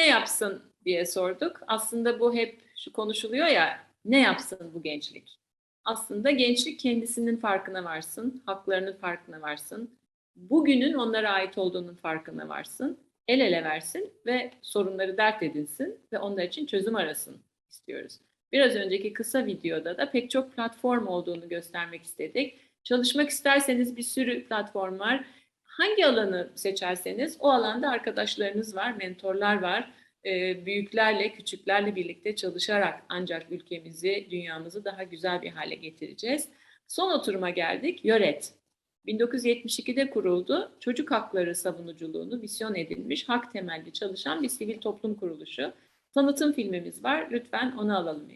ne yapsın diye sorduk. Aslında bu hep şu konuşuluyor ya, ne yapsın bu gençlik? Aslında gençlik kendisinin farkına varsın, haklarının farkına varsın, bugünün onlara ait olduğunun farkına varsın, el ele versin ve sorunları dert edinsin ve onlar için çözüm arasın istiyoruz. Biraz önceki kısa videoda da pek çok platform olduğunu göstermek istedik. Çalışmak isterseniz bir sürü platform var. Hangi alanı seçerseniz o alanda arkadaşlarınız var, mentorlar var. Ee, büyüklerle, küçüklerle birlikte çalışarak ancak ülkemizi, dünyamızı daha güzel bir hale getireceğiz. Son oturuma geldik. Yöret. 1972'de kuruldu. Çocuk hakları savunuculuğunu misyon edinmiş, hak temelli çalışan bir sivil toplum kuruluşu. Tanıtım filmimiz var. Lütfen onu alalım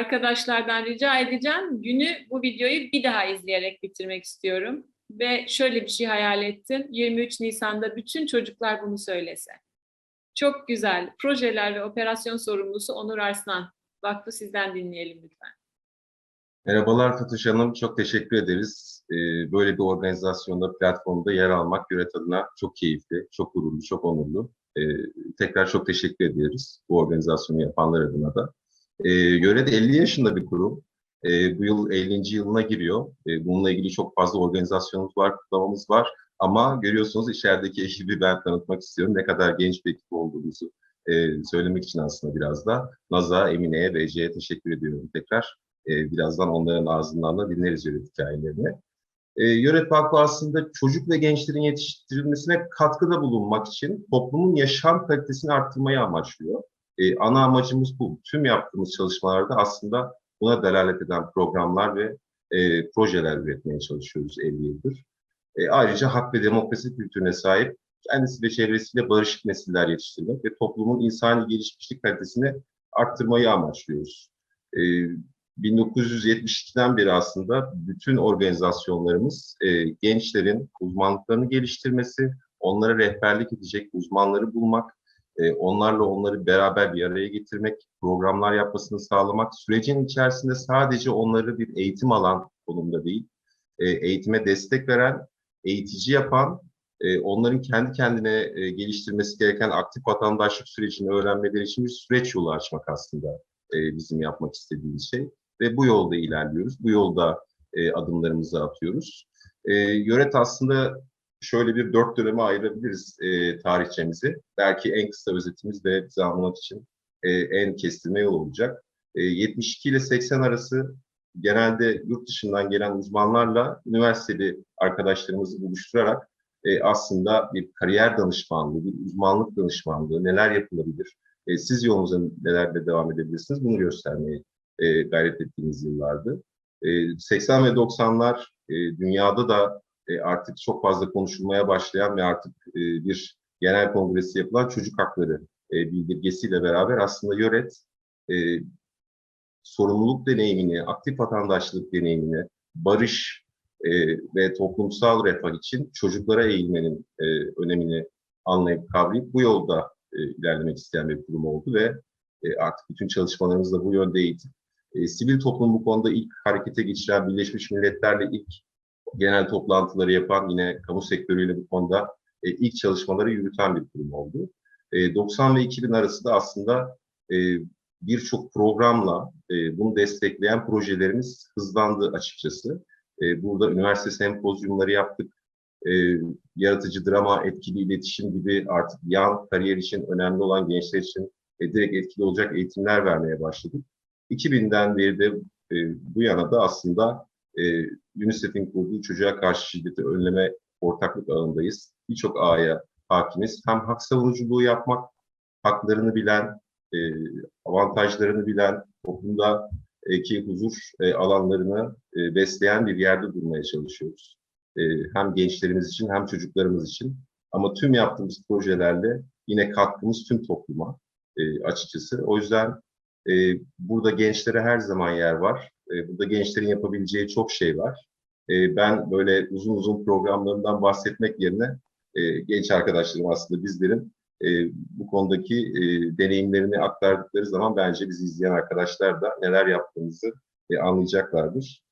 Arkadaşlardan rica edeceğim. Günü bu videoyu bir daha izleyerek bitirmek istiyorum. Ve şöyle bir şey hayal ettim. 23 Nisan'da bütün çocuklar bunu söylese. Çok güzel. Projeler ve operasyon sorumlusu Onur Arslan. Vakfı sizden dinleyelim lütfen. Merhabalar Fatoş Hanım, çok teşekkür ederiz. Ee, böyle bir organizasyonda, platformda yer almak Yüret adına çok keyifli, çok gururlu, çok onurlu. Ee, tekrar çok teşekkür ederiz bu organizasyonu yapanlar adına da. Ee, Yöre de 50 yaşında bir kurum. Ee, bu yıl 50. yılına giriyor. Ee, bununla ilgili çok fazla organizasyonumuz var, kutlamamız var. Ama görüyorsunuz içerideki ekibi ben tanıtmak istiyorum. Ne kadar genç bir ekip olduğumuzu e, söylemek için aslında biraz da Naz'a, Emine'ye ve Ece'ye teşekkür ediyorum tekrar. E, birazdan onların ağzından da dinleriz yöret hikayelerini. E, Yöret Vakfı aslında çocuk ve gençlerin yetiştirilmesine katkıda bulunmak için toplumun yaşam kalitesini arttırmayı amaçlıyor. E, ana amacımız bu. Tüm yaptığımız çalışmalarda aslında buna delalet eden programlar ve e, projeler üretmeye çalışıyoruz 50 yıldır. E, ayrıca hak ve demokrasi kültürüne sahip kendisi ve çevresiyle barışık nesiller yetiştirmek ve toplumun insani gelişmişlik kalitesini arttırmayı amaçlıyoruz. E, 1972'den beri aslında bütün organizasyonlarımız e, gençlerin uzmanlıklarını geliştirmesi, onlara rehberlik edecek uzmanları bulmak, e, onlarla onları beraber bir araya getirmek, programlar yapmasını sağlamak, sürecin içerisinde sadece onları bir eğitim alan konumda değil, e, eğitime destek veren, eğitici yapan, e, onların kendi kendine e, geliştirmesi gereken aktif vatandaşlık sürecini öğrenmeleri için bir süreç yolu açmak aslında bizim yapmak istediğimiz şey ve bu yolda ilerliyoruz. Bu yolda adımlarımızı atıyoruz. E, Yöret aslında şöyle bir dört döneme ayırabiliriz e, tarihçemizi. Belki en kısa özetimiz ve bize anlamak için e, en kestirme yol olacak. E, 72 ile 80 arası genelde yurt dışından gelen uzmanlarla üniversiteli arkadaşlarımızı buluşturarak e, aslında bir kariyer danışmanlığı, bir uzmanlık danışmanlığı, neler yapılabilir, e, siz yolunuza nelerle devam edebilirsiniz bunu göstermeye e, gayret ettiğimiz yıllardı. E, 80 ve 90'lar e, dünyada da e, artık çok fazla konuşulmaya başlayan ve artık e, bir genel kongresi yapılan çocuk hakları e, bildirgesiyle beraber aslında Yöret sorumluluk deneyimini, aktif vatandaşlık deneyimini, barış ve toplumsal refah için çocuklara eğilmenin önemini anlayıp kavrayıp bu yolda ilerlemek isteyen bir kurum oldu ve artık bütün çalışmalarımız da bu yöndeydi. E, sivil toplum bu konuda ilk harekete geçiren Birleşmiş Milletler'le ilk genel toplantıları yapan yine kamu sektörüyle bu konuda e, ilk çalışmaları yürüten bir kurum oldu. E, 90 ve 2000 arası da aslında e, birçok programla e, bunu destekleyen projelerimiz hızlandı açıkçası. E, burada üniversite sempozyumları yaptık. E, yaratıcı drama, etkili iletişim gibi artık yan kariyer için önemli olan gençler için e, direkt etkili olacak eğitimler vermeye başladık. 2000'den beri de e, bu yana da aslında e, UNICEF'in kurduğu çocuğa karşı şiddeti önleme ortaklık ağındayız. Birçok ağaya hakimiz. Hem hak savunuculuğu yapmak, haklarını bilen, e, avantajlarını bilen, toplumda e, ki huzur e, alanlarını e, besleyen bir yerde durmaya çalışıyoruz. E, hem gençlerimiz için hem çocuklarımız için. Ama tüm yaptığımız projelerle yine katkımız tüm topluma e, açıkçası. O yüzden e, burada gençlere her zaman yer var. E, burada gençlerin yapabileceği çok şey var. E, ben böyle uzun uzun programlarından bahsetmek yerine e, genç arkadaşlarım aslında bizlerin e, bu konudaki e, deneyimlerini aktardıkları zaman bence bizi izleyen arkadaşlar da neler yaptığımızı anlayacaklardır.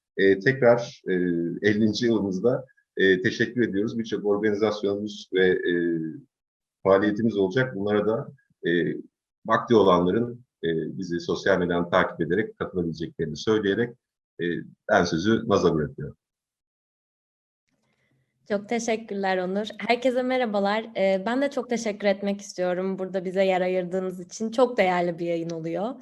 Tekrar e, 50. yılımızda teşekkür ediyoruz. Birçok organizasyonumuz ve faaliyetimiz olacak. Bunlara da e, vakti olanların bizi sosyal medyadan takip ederek katılabileceklerini söyleyerek e, ben sözü Naz'a bırakıyorum. Çok teşekkürler Onur. Herkese merhabalar. Ee, ben de çok teşekkür etmek istiyorum burada bize yer ayırdığınız için. Çok değerli bir yayın oluyor.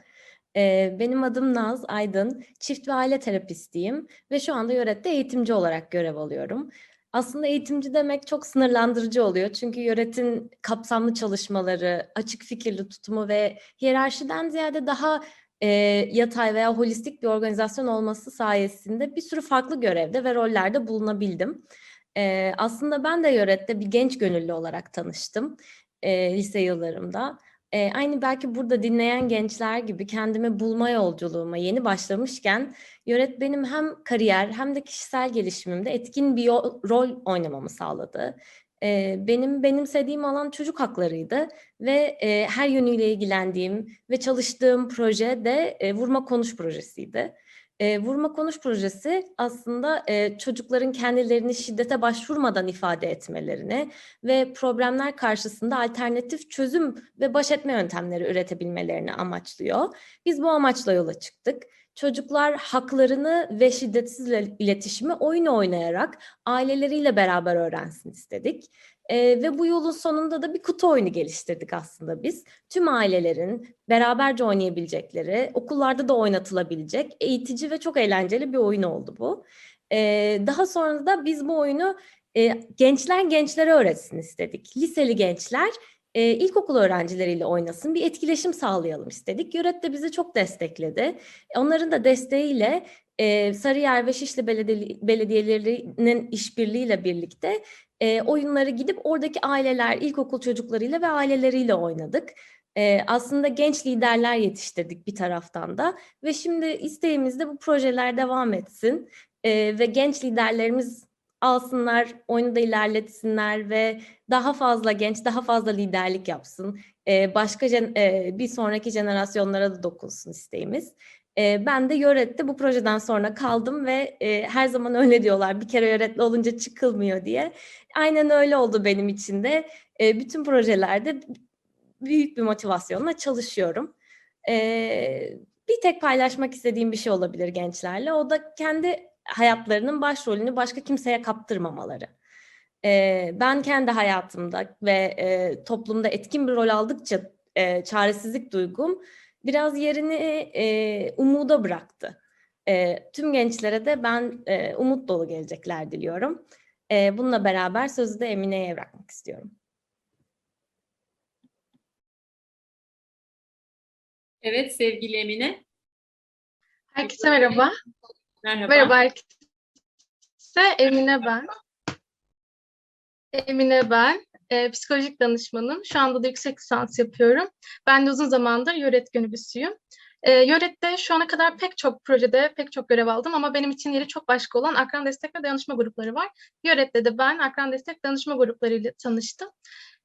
Ee, benim adım Naz Aydın. Çift ve aile terapistiyim ve şu anda yörette eğitimci olarak görev alıyorum. Aslında eğitimci demek çok sınırlandırıcı oluyor. Çünkü yöretin kapsamlı çalışmaları, açık fikirli tutumu ve hiyerarşiden ziyade daha e, yatay veya holistik bir organizasyon olması sayesinde bir sürü farklı görevde ve rollerde bulunabildim. Ee, aslında ben de Yöret'te bir genç gönüllü olarak tanıştım e, lise yıllarımda. E, aynı belki burada dinleyen gençler gibi kendimi bulma yolculuğuma yeni başlamışken Yöret benim hem kariyer hem de kişisel gelişimimde etkin bir yol- rol oynamamı sağladı. E, benim benimsediğim alan çocuk haklarıydı ve e, her yönüyle ilgilendiğim ve çalıştığım proje de e, Vurma Konuş projesiydi. E, Vurma Konuş projesi aslında e, çocukların kendilerini şiddete başvurmadan ifade etmelerini ve problemler karşısında alternatif çözüm ve baş etme yöntemleri üretebilmelerini amaçlıyor. Biz bu amaçla yola çıktık. Çocuklar haklarını ve şiddetsiz ile- iletişimi oyun oynayarak aileleriyle beraber öğrensin istedik. Ee, ve bu yolun sonunda da bir kutu oyunu geliştirdik aslında biz. Tüm ailelerin beraberce oynayabilecekleri, okullarda da oynatılabilecek eğitici ve çok eğlenceli bir oyun oldu bu. Ee, daha sonra da biz bu oyunu e, gençler gençlere öğretsin istedik. Liseli gençler e, ilkokul öğrencileriyle oynasın, bir etkileşim sağlayalım istedik. Yöret de bizi çok destekledi. Onların da desteğiyle e, Sarıyer ve Şişli Belediye, belediyelerinin işbirliğiyle birlikte e, oyunları gidip oradaki aileler, ilkokul çocuklarıyla ve aileleriyle oynadık. E, aslında genç liderler yetiştirdik bir taraftan da ve şimdi isteğimiz de bu projeler devam etsin E, ve genç liderlerimiz alsınlar, oyunu da ilerletsinler ve daha fazla genç, daha fazla liderlik yapsın. E, başka e, bir sonraki jenerasyonlara da dokunsun isteğimiz. Ben de Yöret'te bu projeden sonra kaldım ve her zaman öyle diyorlar bir kere Yöret'le olunca çıkılmıyor diye. Aynen öyle oldu benim için de. Bütün projelerde büyük bir motivasyonla çalışıyorum. Bir tek paylaşmak istediğim bir şey olabilir gençlerle. O da kendi hayatlarının başrolünü başka kimseye kaptırmamaları. Ben kendi hayatımda ve toplumda etkin bir rol aldıkça çaresizlik duygum biraz yerini e, umuda bıraktı. E, tüm gençlere de ben e, umut dolu gelecekler diliyorum. E, bununla beraber sözü de Emine'ye bırakmak istiyorum. Evet sevgili Emine. Herkese merhaba. Merhaba. Merhaba herkese. Emine ben. Emine ben. Ee, psikolojik danışmanım. Şu anda da yüksek lisans yapıyorum. Ben de uzun zamandır yöret gönüllüsüyüm. E, Yöret'te şu ana kadar pek çok projede pek çok görev aldım ama benim için yeri çok başka olan akran destek ve dayanışma grupları var. Yöret'te de ben akran destek danışma gruplarıyla tanıştım.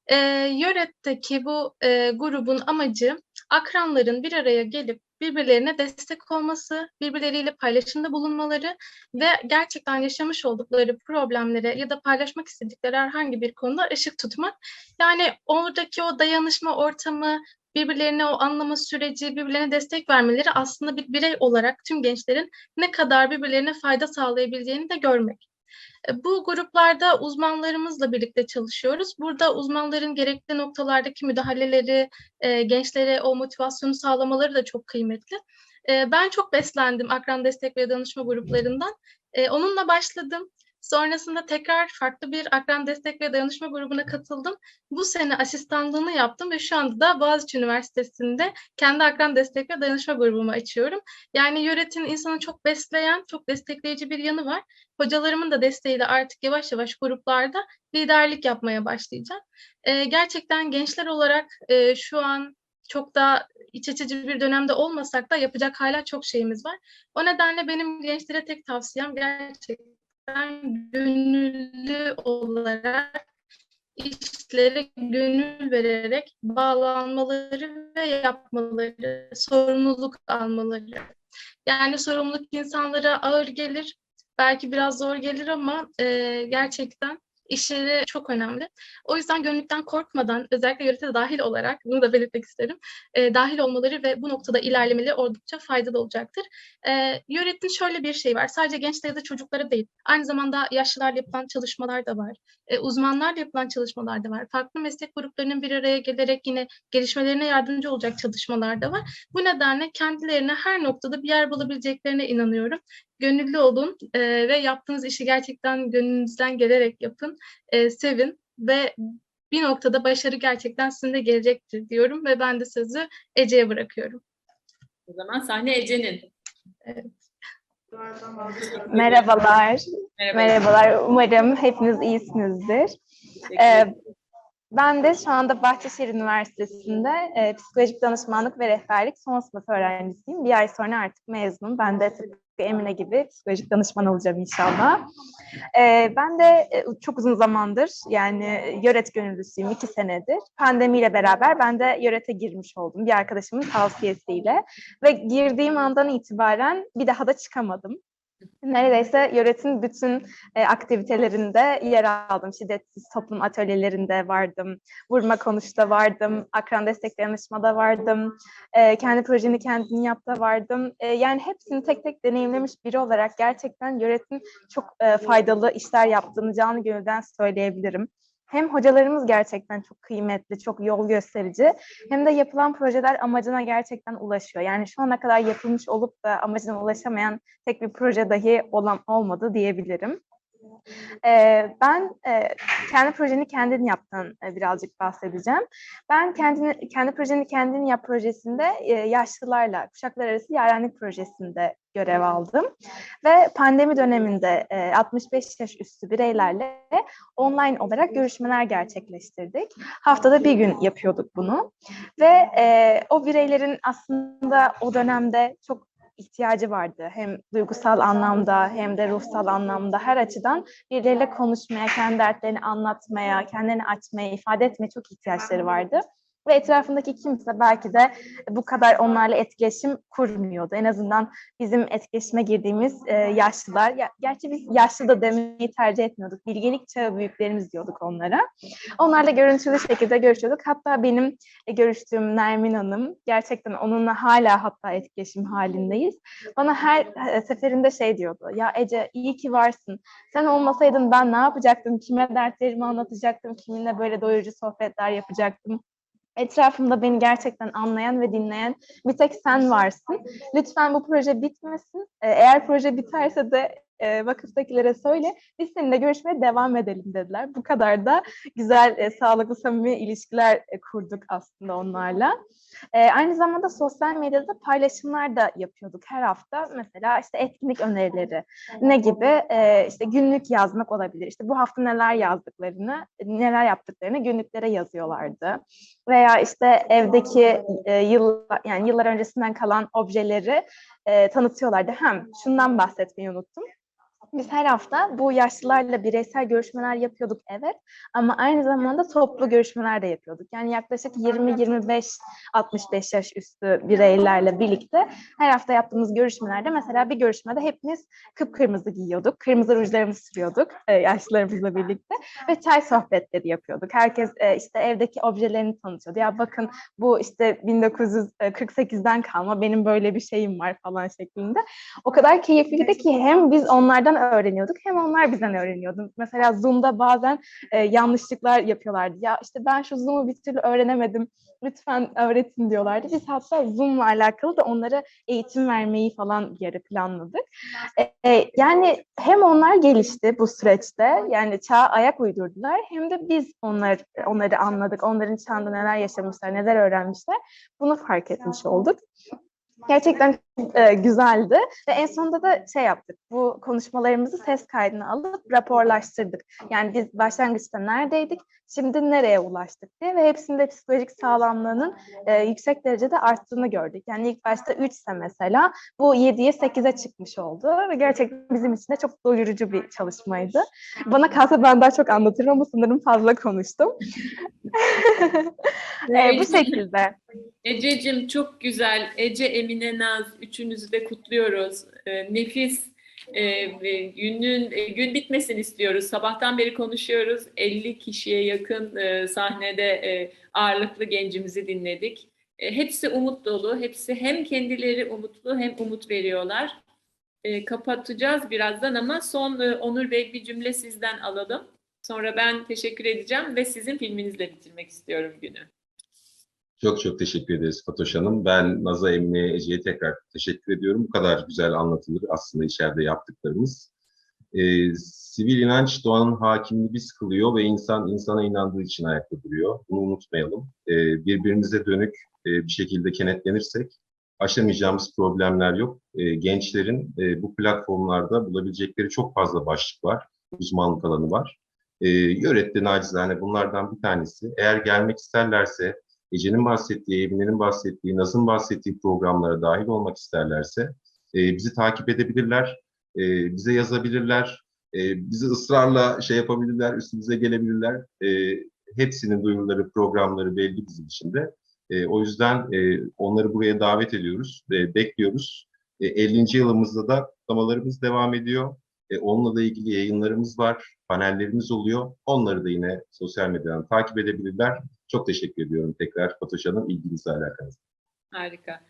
E, Yöret'teki bu e, grubun amacı akranların bir araya gelip birbirlerine destek olması, birbirleriyle paylaşımda bulunmaları ve gerçekten yaşamış oldukları problemlere ya da paylaşmak istedikleri herhangi bir konuda ışık tutmak. Yani oradaki o dayanışma ortamı, birbirlerine o anlama süreci, birbirlerine destek vermeleri aslında bir birey olarak tüm gençlerin ne kadar birbirlerine fayda sağlayabileceğini de görmek. E, Bu gruplarda uzmanlarımızla birlikte çalışıyoruz. Burada uzmanların gerekli noktalardaki müdahaleleri, e, gençlere o motivasyonu sağlamaları da çok kıymetli. E, ben çok beslendim akran destek ve danışma gruplarından. Onunla başladım. Sonrasında tekrar farklı bir akran destek ve dayanışma grubuna katıldım. Bu sene asistanlığını yaptım ve şu anda da Boğaziçi Üniversitesi'nde kendi akran destek ve dayanışma grubumu açıyorum. Yani yönetim insanı çok besleyen, çok destekleyici bir yanı var. Hocalarımın da desteğiyle artık yavaş yavaş gruplarda liderlik yapmaya başlayacağım. Ee, gerçekten gençler olarak e, şu an çok da iç açıcı bir dönemde olmasak da yapacak hala çok şeyimiz var. O nedenle benim gençlere tek tavsiyem gerçekten gönüllü olarak işlere gönül vererek bağlanmaları ve yapmaları, sorumluluk almaları. Yani sorumluluk insanlara ağır gelir, belki biraz zor gelir ama e, gerçekten işleri çok önemli. O yüzden gönüllükten korkmadan özellikle yönetime dahil olarak bunu da belirtmek isterim. E, dahil olmaları ve bu noktada ilerlemeleri oldukça faydalı olacaktır. E, yönetim şöyle bir şey var. Sadece gençlere ya da çocuklara değil. Aynı zamanda yaşlılarla yapılan çalışmalar da var. E, uzmanlarla yapılan çalışmalar da var. Farklı meslek gruplarının bir araya gelerek yine gelişmelerine yardımcı olacak çalışmalar da var. Bu nedenle kendilerine her noktada bir yer bulabileceklerine inanıyorum. Gönüllü olun e, ve yaptığınız işi gerçekten gönlünüzden gelerek yapın, e, sevin ve bir noktada başarı gerçekten sizin de gelecektir diyorum ve ben de sözü Ece'ye bırakıyorum. O zaman sahne Ece'nin. Merhabalar, Merhaba. merhabalar. Umarım hepiniz iyisinizdir. Ee, ben de şu anda Bahçeşehir Üniversitesi'nde e, psikolojik danışmanlık ve rehberlik son sınıf öğrencisiyim. Bir ay sonra artık mezunum. Ben de tıpkı Emine gibi psikolojik danışman olacağım inşallah. Ee, ben de e, çok uzun zamandır yani yöret gönüllüsüyüm iki senedir. Pandemiyle beraber ben de yörete girmiş oldum bir arkadaşımın tavsiyesiyle. Ve girdiğim andan itibaren bir daha da çıkamadım. Neredeyse yöretim bütün e, aktivitelerinde yer aldım. Şiddetsiz toplum atölyelerinde vardım. Vurma konuşta vardım. Akran destek danışmada vardım. E, kendi projeni kendin yapta vardım. E, yani hepsini tek tek deneyimlemiş biri olarak gerçekten yöretim çok e, faydalı işler yaptığını canı gönülden söyleyebilirim. Hem hocalarımız gerçekten çok kıymetli, çok yol gösterici hem de yapılan projeler amacına gerçekten ulaşıyor. Yani şu ana kadar yapılmış olup da amacına ulaşamayan tek bir proje dahi olan olmadı diyebilirim. Ee, ben e, kendi projeni kendin yaptan e, birazcık bahsedeceğim. Ben kendini, kendi projeni kendin yap projesinde e, yaşlılarla kuşaklar arası yarenlik projesinde görev aldım. Ve pandemi döneminde e, 65 yaş üstü bireylerle online olarak görüşmeler gerçekleştirdik. Haftada bir gün yapıyorduk bunu. Ve e, o bireylerin aslında o dönemde çok ihtiyacı vardı. Hem duygusal anlamda hem de ruhsal anlamda her açıdan birileriyle konuşmaya, kendi dertlerini anlatmaya, kendilerini açmaya, ifade etmeye çok ihtiyaçları vardı. Ve etrafındaki kimse belki de bu kadar onlarla etkileşim kurmuyordu. En azından bizim etkileşime girdiğimiz e, yaşlılar, ya, gerçi biz yaşlı da demeyi tercih etmiyorduk. Bilgelik çağı büyüklerimiz diyorduk onlara. Onlarla görüntülü şekilde görüşüyorduk. Hatta benim e, görüştüğüm Nermin Hanım, gerçekten onunla hala hatta etkileşim halindeyiz. Bana her e, seferinde şey diyordu, ya Ece iyi ki varsın. Sen olmasaydın ben ne yapacaktım, kime dertlerimi anlatacaktım, kiminle böyle doyurucu sohbetler yapacaktım. Etrafımda beni gerçekten anlayan ve dinleyen bir tek sen varsın. Lütfen bu proje bitmesin. Ee, Eğer proje biterse de e, vakıftakilere söyle, biz seninle görüşmeye devam edelim dediler. Bu kadar da güzel, e, sağlıklı, samimi ilişkiler e, kurduk aslında onlarla. E, aynı zamanda sosyal medyada paylaşımlar da yapıyorduk her hafta. Mesela işte etkinlik önerileri, ne gibi? E, işte günlük yazmak olabilir. İşte bu hafta neler yazdıklarını, neler yaptıklarını günlüklere yazıyorlardı. Veya işte evdeki e, yıl, yani yıllar öncesinden kalan objeleri e, tanıtıyorlardı. Hem şundan bahsetmeyi unuttum. Biz her hafta bu yaşlılarla bireysel görüşmeler yapıyorduk evet ama aynı zamanda toplu görüşmeler de yapıyorduk. Yani yaklaşık 20-25 65 yaş üstü bireylerle birlikte her hafta yaptığımız görüşmelerde mesela bir görüşmede hepimiz kıpkırmızı giyiyorduk. Kırmızı rujlarımızı sürüyorduk e, yaşlılarımızla birlikte ve çay sohbetleri yapıyorduk. Herkes e, işte evdeki objelerini tanıtıyordu. Ya bakın bu işte 1948'den kalma benim böyle bir şeyim var falan şeklinde. O kadar keyifliydi ki hem biz onlardan öğreniyorduk hem onlar bizden öğreniyordu. Mesela Zoom'da bazen e, yanlışlıklar yapıyorlardı. Ya işte ben şu Zoom'u bir türlü öğrenemedim. Lütfen öğretin diyorlardı. Biz hatta Zoom'la alakalı da onlara eğitim vermeyi falan bir yere planladık. E, e, yani hem onlar gelişti bu süreçte. Yani çağa ayak uydurdular. Hem de biz onlar onları anladık. Onların çağında neler yaşamışlar, neler öğrenmişler. Bunu fark etmiş olduk. Gerçekten e, güzeldi ve en sonunda da şey yaptık. Bu konuşmalarımızı ses kaydına alıp raporlaştırdık. Yani biz başlangıçta neredeydik, şimdi nereye ulaştık diye ve hepsinde psikolojik sağlamlığının e, yüksek derecede arttığını gördük. Yani ilk başta 3 ise mesela bu 7'ye 8'e çıkmış oldu ve gerçekten bizim için de çok doyurucu bir çalışmaydı. Bana kalsa ben daha çok anlatırım ama sanırım fazla konuştum. E, bu şekilde. Ececiğim çok güzel. Ece, Emine, Naz üçünüzü de kutluyoruz. Ee, nefis. Ve günün e, gün bitmesin istiyoruz. Sabahtan beri konuşuyoruz. 50 kişiye yakın e, sahnede e, ağırlıklı gencimizi dinledik. E, hepsi umut dolu. Hepsi hem kendileri umutlu hem umut veriyorlar. E, kapatacağız birazdan ama son e, Onur Bey bir cümle sizden alalım. Sonra ben teşekkür edeceğim ve sizin filminizle bitirmek istiyorum günü. Çok çok teşekkür ederiz Fatoş Hanım. Ben Naz'a, Emine'ye, Ece'ye tekrar teşekkür ediyorum. Bu kadar güzel anlatılır aslında içeride yaptıklarımız. Ee, sivil inanç doğanın hakimini biz kılıyor ve insan insana inandığı için ayakta duruyor. Bunu unutmayalım. Ee, birbirimize dönük e, bir şekilde kenetlenirsek aşamayacağımız problemler yok. Ee, gençlerin e, bu platformlarda bulabilecekleri çok fazla başlık var, uzmanlık alanı var. Ee, Yöret'te nacizane bunlardan bir tanesi. Eğer gelmek isterlerse Ece'nin bahsettiği, Emine'nin bahsettiği, Naz'ın bahsettiği programlara dahil olmak isterlerse e, bizi takip edebilirler, e, bize yazabilirler, e, bizi ısrarla şey yapabilirler, üstümüze gelebilirler. E, hepsinin duyuruları, programları belli bizim için de. E, o yüzden e, onları buraya davet ediyoruz ve bekliyoruz. E, 50. yılımızda da kutlamalarımız devam ediyor. E, onunla da ilgili yayınlarımız var, panellerimiz oluyor. Onları da yine sosyal medyadan takip edebilirler. Çok teşekkür ediyorum tekrar Fatoş Hanım ilginizle alakanızda. Harika.